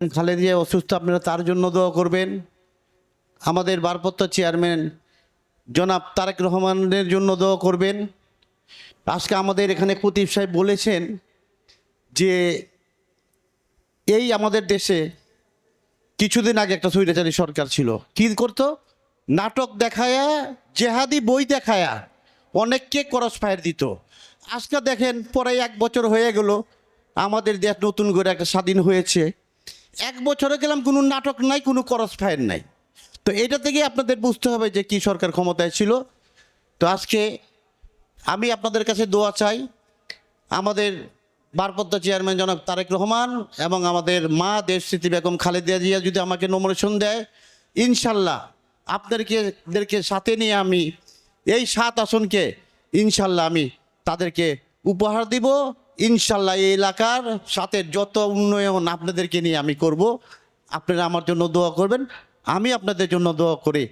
খালেদিয়া অসুস্থ, আপনারা তার জন্য দোয়া করবেন। আমাদের বারপত্র চেয়ারম্যান জনাব তারেক রহমানের জন্য দোয়া করবেন। আজকে আমাদের এখানে কুতিব সাহেব বলেছেন যে, এই আমাদের দেশে কিছুদিন আগে একটা স্বৈরাচারী সরকার ছিল। কি করতো? নাটক দেখায়া, জেহাদি বই দেখায়া অনেককে করস ফায়ার দিত। আজকে দেখেন, পরে এক বছর হয়ে গেল, আমাদের দেশ নতুন করে একটা স্বাধীন হয়েছে। এক বছরে গেলাম, কোনো নাটক নাই, কোনো করস ফায়ার নাই। তো এটা থেকে আপনাদের বুঝতে হবে যে কি সরকার ক্ষমতায় ছিল। তো আজকে আমি আপনাদের কাছে দোয়া চাই, আমাদের ভারপ্রাপ্ত চেয়ারম্যান জনাব তারেক রহমান এবং আমাদের মা দেশ স্মৃতি বেগম খালেদা জিয়া যদি আমাকে নমিনেশন দেয়, ইনশাল্লাহ আপনাদেরকে সাথে নিয়ে আমি এই সাত আসনকে ইনশাল্লাহ আমি তাদেরকে উপহার দিব। ইনশাল্লাহ এই এলাকার সাথে যত উন্নয়ন আপনাদেরকে নিয়ে আমি করব, আপনারা আমার জন্য দোয়া করবেন, আমি আপনাদের জন্য দোয়া করি।